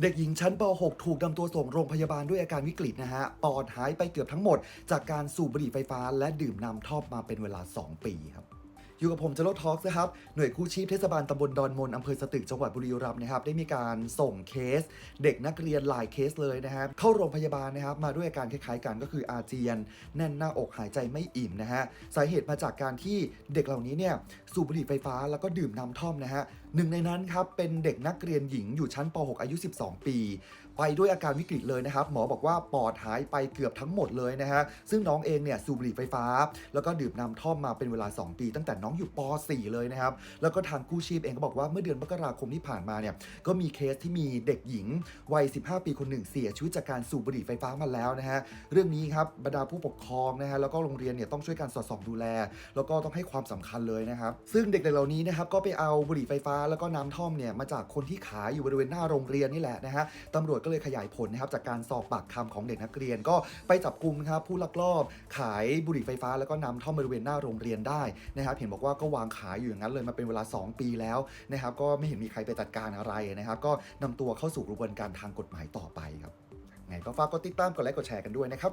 เด็กหญิงชั้นป .6 ถูกนำตัวส่งโรงพยาบาลด้วยอาการวิกฤตนะฮะ ปอดหายไปเกือบทั้งหมด จากการสูบบุหรี่ไฟฟ้าและดื่มน้ำท่อมมาเป็นเวลา 2 ปีครับ อยู่กับผมเจโรทอล์กนะครับ หน่วยกู้ชีพเทศบาลตำบลดอนมนอำเภอสตึกจังหวัดบุรีรัมย์นะครับ ได้มีการส่งเคส เด็กนักเรียนหลายเคสเลยนะครับ เข้าโรงพยาบาลนะครับ มาด้วยอาการคล้ายๆกันก็คืออาเจียน แน่นหน้าอกหายใจไม่อิ่มนะฮะ สาเหตุมาจากการที่เด็กเหล่านี้เนี่ยสูบบุหรี่ไฟฟ้าแล้วก็ดื่มน้ำท่อมนะฮะหนึ่งในนั้นครับเป็นเด็กนักเรียนหญิงอยู่ชั้นป .6 อายุ 12 ปี ไปด้วยอาการวิกฤตเลยนะครับ หมอบอกว่าปอดหายไปเกือบทั้งหมดเลยนะฮะซึ่งน้องเองเนี่ยสูบบุหรี่ไฟฟ้า แล้วก็ดื่มน้ำท่อมมาเป็นเวลา 2 ปี ตั้งแต่น้องอยู่ป .4 เลยนะครับ แล้วก็ทางกู้ชีพเองก็บอกว่าเมื่อเดือนมกราคมที่ผ่านมาเนี่ยก็มีเคสที่มีเด็กหญิงวัย 15 ปีคนหนึ่งเสียชีวิตจากการสูบบุหรี่ไฟฟ้ามาแล้วนะฮะเรื่องนี้ครับบรรดาผู้ปกครองนะฮะแล้วก็โรงเรียนเนี่ยต้องช่วยกันสอดส่องดูแล แล้วก็ต้องให้ความสำคัญเลยนะครับซึ่งเด็กๆเหล่านี้นะครับก็ไปเอาบุหรี่ไฟฟ้าแล้วก็น้ำท่อมเนี่ยมาจากคนที่ขายอยู่บริเวณหน้าโรงเรียนนี่แหละนะฮะตำรวจก็เลยขยายผลนะครับจากการสอบปากคำของเด็กนักเรียนก็ไปจับกลุ่มครับผู้ลักลอบ ขายบุหรี่ไฟฟ้าแล้วก็น้ำท่อมบริเวณหน้าโรงเรียนได้นะครับเห็นบอกว่าก็วางขายอยู่อย่างนั้นเลยมาเป็นเวลา 2 ปีแล้วนะครับก็ไม่เห็นมีใครไปจัดการอะไรนะครับ ก็นำตัวเข้าสู่กระบวนการทางกฎหมายต่อไปครับไงก็ฝากกดติดตามกดไลค์กดแชร์กันด้วยนะครับ